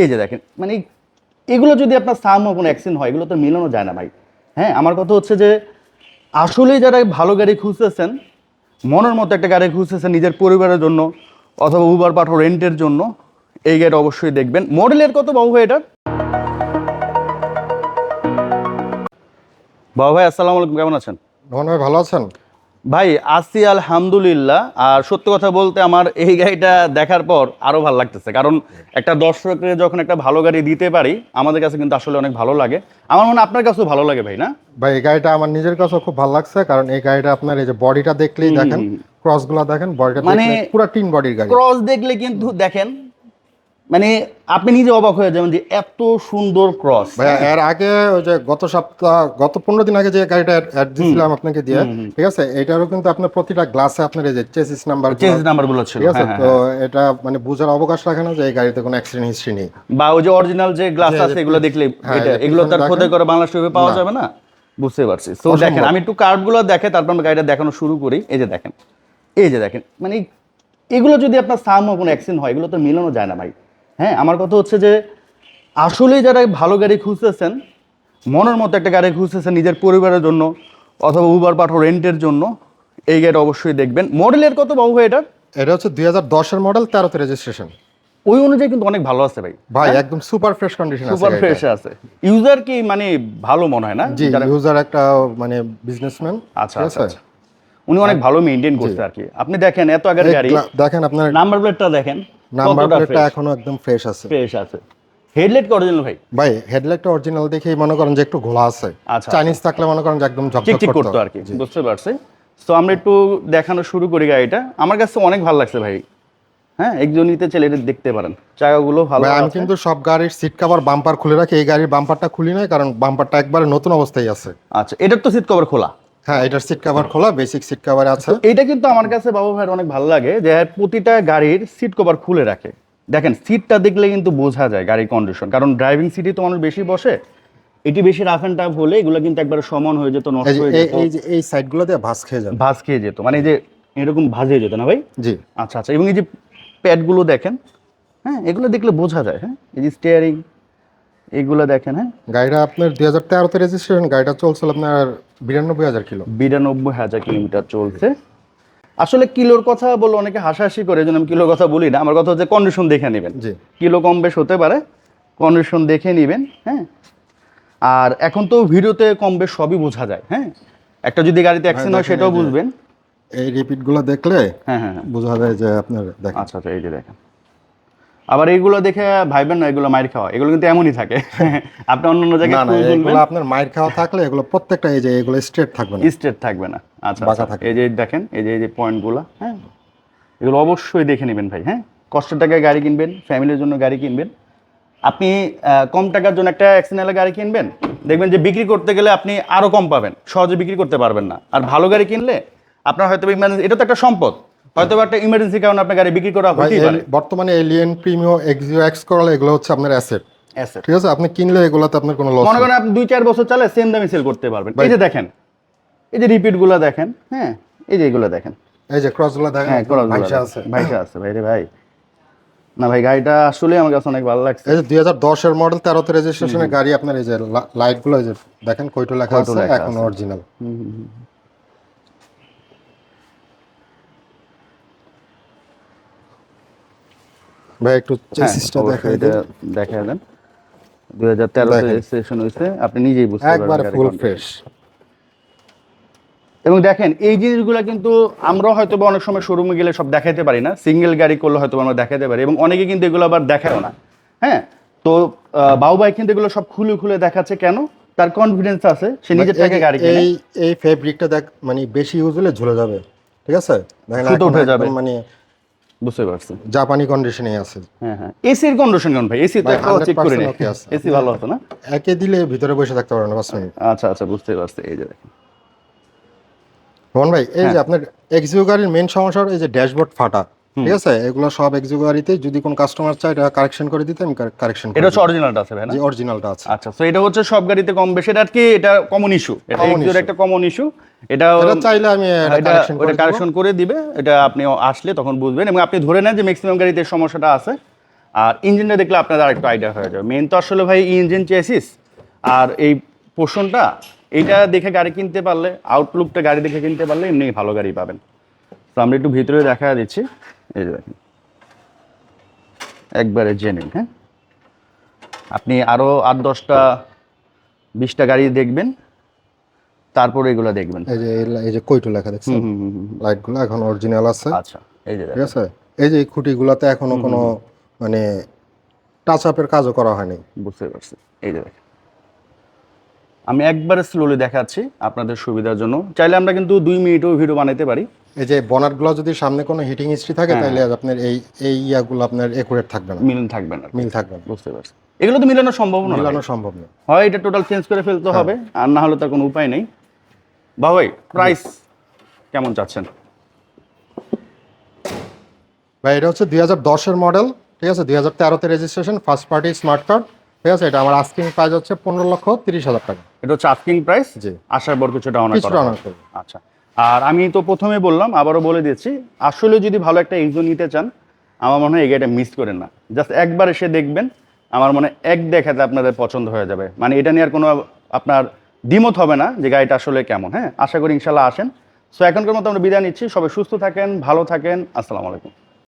এই যে দেখেন মানে এগুলো যদি আপনার সাম কোনো অ্যাক্সিডেন্ট হয়, এগুলো তো মেলানো যায় না ভাই। হ্যাঁ আমার কথা হচ্ছে যে আসলেই যারা ভালো গাড়ি খুঁজতেছেন, মনের মতো একটা গাড়ি খুঁজতেছেন নিজের পরিবারের জন্য অথবা উবার পাঠো রেন্টের জন্য, এই গাড়ি অবশ্যই দেখবেন। মডেলের কত বাবু ভাই এটার? বাবু ভাই, আসসালামু আলাইকুম, কেমন আছেন? ভাই, ভালো আছেন? ভাই আসি আলহামদুলিল্লাহ। আর সত্যি কথা বলতে আমার এই গাড়িটা দেখার পর আরও ভালো লাগতেছে। কারণ একটা দর্শকের যখন একটা ভালো গাড়ি দিতে পারি আমাদের কাছে কিন্তু আসলে অনেক ভালো লাগে। আমার মনে হয় আপনার কাছেও ভালো লাগে ভাই না? ভাই এই গাড়িটা আমার নিজের কাছে খুব ভালো লাগছে। কারণ এই গাড়িটা আপনার এই যে বডিটা দেখলেই দেখেন ক্রসগুলা দেখেন বডিটা মানে- পুরো টিন বডির গাড়ি। ক্রস দেখলে কিন্তু দেখেন মানে আপনি নিজে অবাক হয়ে যাবেন যে এত সুন্দর ক্রস এর আগে ওই যে গত সপ্তাহ গত পনেরো দিন আগে যে গাড়িটা অ্যাড দিয়েছিলাম আপনাকে দিয়ে ঠিক আছে? এটারও কিন্তু আপনার প্রতিটা গ্লাসে আপনার এই যে চেসিস নাম্বার চেঞ্জ নাম্বারগুলো ছিল ঠিক আছে? হ্যাঁ, তো এটা মানে বুঝার অবকাশ রাখে না যে এই গাড়িতে কোনো অ্যাক্সিডেন্ট হিস্ট্রি নেই। বা ওই যে অরিজিনাল যে গ্লাস আছে এগুলো দেখলে হ্যাঁ, এটা এগুলো তার খোদাই করে বাংলা শরীফে পাওয়া যাবে না? বুঝতে পারছি। তো দেখেন আমি একটু কার্ডগুলো দেখে তারপর আমরা গাড়িটা দেখানো শুরু করি। এই যে দেখেন এই যে দেখেন মানে এগুলো যদি আপনার সাম কোনো অ্যাক্সিডেন্ট হয় এগুলো তো মেলানো যায় না ভাই। হ্যাঁ আমার কথা হচ্ছে যে আসলেই যারা ভালো গাড়ি খুঁজতেছেন মনের মতো একটা গাড়ি খুঁজতেছেন নিজের পরিবারের জন্য অথবা উবার পাঠো রেন্টের জন্য এই গাড়ি অবশ্যই দেখবেন। মডেলের কত বাবু ভাই এটার এটা হচ্ছে দুই হাজার দশের মডেল তেরোতে রেজিস্ট্রেশন ওই অনুযায়ী কিন্তু অনেক ভালো আছে ভাই। ভাই একদম super fresh condition super fresh আছে। ইউজার কি মানে ভালো মনে হয় না? জি ইউজার একটা মানে বিজনেসম্যান আচ্ছা আচ্ছা আচ্ছা। উনি অনেক ভালো মেনটেন করছে আর কি। আপনি দেখেন এত আগের গাড়ি। দেখেন আপনার নাম্বার প্লেটটা দেখেন। নাম্বার প্লেটটা এখনও একদম ফ্রেশ আছে। ফ্রেশ আছে। হেডলাইট অরিজিনাল ভাই? ভাই হেডলাইটটা অরিজিনাল দেখেই মনে করেন যে একটু ঘোলা আছে। আচ্ছা, চাইনিজ থাকলে মনে করেন যে একদম ঝকঝক করতো। করতো আর কি বুঝতে পারছি। তো আমরা একটু দেখানো শুরু করি গাড়িটা। আমার কাছে অনেক ভালো লাগছে ভাই। হ্যাঁ একজন নিতে চাইলে এটা দেখতে পারেন। চাকাগুলো ভালো ভাই আমি কিন্তু সব গাড়ির সিট কভার বাম্পার খুলে রাখি। এই গাড়ির বাম্পারটা খুলি নাই কারণ বাম্পারটা একবারে নতুন অবস্থায় আছে। আচ্ছা এটার তো সিট কভার খোলা। হ্যাঁ এটার সিট কভার খোলা বেসিক সিট কভার আছে। এইটা কিন্তু আমার কাছে বাবু ভাইয়ের অনেক ভালো লাগে যে প্রতিটা গাড়ির সিট কভার খুলে রাখে। দেখেন সিটটা দেখলে কিন্তু বোঝা যায় গাড়ির কন্ডিশন কারণ ড্রাইভিং সিটে তো মানুষ বেশি বসে। এটি বেশি রাফ অ্যান্ড টাফ হলে এগুলো কিন্তু একবার সমান হয়ে যেত নষ্ট হয়ে যেত। এই যে এই সাইডগুলো দিয়ে ভাঁজ খেয়ে যাবে। ভাঁজ খেয়ে যেত মানে যে এরকম ভাজে যেত না ভাই? জি। আচ্ছা আচ্ছা এবং এই যে প্যাডগুলো দেখেন হ্যাঁ এগুলো দেখলে বোঝা যায় হ্যাঁ এই যে স্টিয়ারিং এগুলো দেখেন হ্যাঁ? গাড়িটা আপনার দুই হাজার তেরোতে রেজিস্ট্রেশন গাড়িটা চলছিল আপনার বিরানব্বই হাজার কিলো। বিরানব্বই হাজার কিলোমিটার চলছে। আসলে কিলোর কথা বলে অনেকে হাসাহাসি করে যেন আমি কিলোর কথা বলি না। আমার কথা হচ্ছে কন্ডিশন দেখে নেবেন। কিলো কম বেশ হতে পারে কন্ডিশন দেখে নেবেন হ্যাঁ? আর এখন তো ভিডিওতে কম বেশ সবই বোঝা যায় হ্যাঁ? একটা যদি গাড়িতে অ্যাক্সিডেন্ট হয় সেটাও বুঝবেন। এই রিপিটগুলো দেখলে হ্যাঁ হ্যাঁ হ্যাঁ। বোঝা যায় যে আপনার দেখেন। আচ্ছা আচ্ছা এই যে দেখেন। আবার এইগুলো দেখে ভাইবেন না এগুলো মাইর খাওয়া। এগুলো কিন্তু এমনই থাকে। আপনি অন্য অন্য জায়গায় এগুলো আপনার মায়ের খাওয়া থাকলে এগুলো প্রত্যেকটা এই যে এগুলো স্ট্রেট থাকবে না। স্ট্রেট থাকবে না। আচ্ছা আচ্ছা। এই যে দেখেন এই যে এই যে পয়েন্টগুলো হ্যাঁ? এগুলো অবশ্যই দেখে নেবেন ভাই হ্যাঁ? কষ্টের টাকায় গাড়ি কিনবেন ফ্যামিলির জন্য গাড়ি কিনবেন। আপনি আহ, কম টাকার জন্য একটা অ্যাক্সিডেন্টাল গাড়ি কিনবেন। দেখবেন যে বিক্রি করতে গেলে আপনি আরও কম পাবেন। সহজে বিক্রি করতে পারবেন না। আর ভালো গাড়ি কিনলে আপনার হয়তো এটা তো একটা সম্পদ। হয়তো একটা ইমার্জেন্সি কারণে আপনার গাড়ি বিক্রি করা হতেই পারে। বর্তমানে এলিয়েন প্রিমিও এক্সিও এক্স করলে এগুলো হচ্ছে আপনার অ্যাসেট। ঠিক আছে? আপনি কিনলে এগুলোতে আপনার কোনো লস মনে করেন আপনি দুই চার বছর চালে সেম দামে সেল করতে পারবেন। এই যে দেখেন এই যে রিপিটগুলো দেখেন হ্যাঁ এই যে এগুলো দেখেন। এই যে ক্রসগুলো দেখেন হ্যাঁ একদম আছে। ভাইসা আছে ভাই রে ভাই। না ভাই গাড়িটা আসলে আমার কাছে অনেক ভালো লাগছে। এই যে দুই হাজার দশের মডেল তেরোতে রেজিস্ট্রেশনের গাড়ি আপনার এই যে লাইটগুলো এই যে দেখেন কয়টো লেখা আছে এখন। অরিজিনাল ভাই একটু চেসিসটা হ্যাঁ, দেখাই দেন। দেখা দেন। দুই হাজার তেরোতে দেখেন। রেজিস্ট্রেশন হয়েছে আপনি নিজেই বুঝতে পারবেন গাড়ির ফুল ফ্রেশ এবং দেখেন এই জিনিসগুলো কিন্তু আমরাও হয়তো অনেক সময় শোরুমে গেলে সব দেখাইতে পারি না। সিঙ্গেল গাড়ি করলে হয়তো আমরা দেখাতে পারি। এবং অনেকে কিন্তু এগুলো আবার দেখায়ও না। হ্যাঁ তো আহ, বাউ কিন্তু এগুলো সব খুলে খুলে দেখাচ্ছে কেন? তার কনফিডেন্স আছে সে নিজের টাকা গাড়ি কিনে। এই এই ফেব্রিকটা দেখ মানে বেশি ইউজ হলে ঝুলে যাবে। ঠিক আছে? দেখেন উঠে যাবে। মানে বুঝতে পারছি। জাপানি কন্ডিশনে আছে। হ্যাঁ হ্যাঁ। এসির কন্ডিশন কেমন ভাই? এসি তো একটা চেক করে নেই এসি ভালো হতো না? একে দিলে ভিতরে বসে থাকতে পারবেন না পাঁচ মিনিট। আচ্ছা আচ্ছা বুঝতে পারছি। এই যে দেখেন। রোহন ভাই এই হ্যাঁ। যে আপনার এক্সিও গাড়ির মেন সমস্যা এই যে ড্যাশবোর্ড ফাটা। ঠিক আছে? এগুলো সব এক্সিও গাড়িতে যদি কোন কাস্টমার চায় এটা কারেকশন করে দিতে আমি কারেকশন এটা হচ্ছে অরিজিনালটা আছে ভাই না? যে অরিজিনালটা আছে। আচ্ছা তো এটা হচ্ছে সব গাড়িতে কম বেশি। এটা আর কি এটা কমন ইস্যু এটা Common একটা কমন ইস্যু এটা এটা চাইলে আমি এটা এটা কারেকশন করে দিব। এটা আপনি আসলে তখন বুঝবেন। এবং আপনি ধরে নেন যে ম্যাক্সিমাম গাড়িতে সমস্যাটা আছে। আর ইঞ্জিনটা দেখলে আপনাদের আরেকটু আইডিয়া হয়ে যাবে। মেন তো আসলে ভাই ইঞ্জিন চেসিস আর এই পোর্শনটা এটা দেখে গাড়ি কিনতে পারলে আউটলুকটা গাড়ি দেখে কিনতে পারলে এমনি ভালো গাড়ি পাবেন। তো আমরা একটু ভিতরে দেখা দিচ্ছি। এই যে দেখেন। একবারে জেনুইন হ্যাঁ? আপনি আরও আট দশটা বিশটা গাড়ি দেখবেন তারপরে এগুলো দেখবেন। এই যে এই- যে কইটু লেখা দেখছেন? হুম। লাইটগুলো এখন অরিজিনাল আছে। আচ্ছা এই যে ঠিক আছে? এই যে খুঁটিগুলোতে এখনও কোনো মানে টাচ আপের কাজও করা হয়নি। বুঝতে পারছি। এই যে দেখেন। আমি একবারে স্লোলি দেখাচ্ছি আপনাদের সুবিধার জন্য। চাইলে আমরা কিন্তু দুই মিনিটও ভিডিও বানাইতে পারি। এই যে বনাটগুলো যদি সামনে কোনো হিটিং হিস্ট্রি থাকে হ্যাঁ। তাহলে আপনার এই এই ইয়াগুলো আপনার একুরেট থাকবে না। মিল থাকবে না। মিল থাকবে না। বুঝতে পারছি। এগুলো তো মিলানো সম্ভব না মিলানো সম্ভব না হয় এটা টোটাল চেঞ্জ করে ফেলতে হবে আর না হলে তার কোনো উপায় নেই। বা ভাই প্রাইস কেমন চাচ্ছেন? ভাই এটা হচ্ছে দুই হাজার দশের মডেল ঠিক আছে? দুই হাজার তেরোতে registration first party smart card ঠিক আছে এটা আমার আস্কিং প্রাইস হচ্ছে পনেরো লক্ষ তিরিশ হাজার টাকা। এটা হচ্ছে আস্কিং প্রাইস জি। আশার বর কিছুটা অনার কিছুটা অনার আচ্ছা আর আমি তো প্রথমে বললাম আবারও বলে দিচ্ছি আসলে যদি ভালো একটা এক্সো নিতে চান আমার মনে হয় এই গাড়িটা মিস করেন না। জাস্ট একবার এসে দেখবেন আমার মনে এক দেখাতে আপনাদের পছন্দ হয়ে যাবে। মানে এটা নিয়ে আর কোনো আপনার দ্বিমত হবে না যে গাড়িটা আসলে কেমন হ্যাঁ? আশা করি ইনশাল্লাহ আসেন। সো এখনকার মতো আমরা বিদায় নিচ্ছি। সবাই সুস্থ থাকেন ভালো থাকেন। আসসালামু আলাইকুম।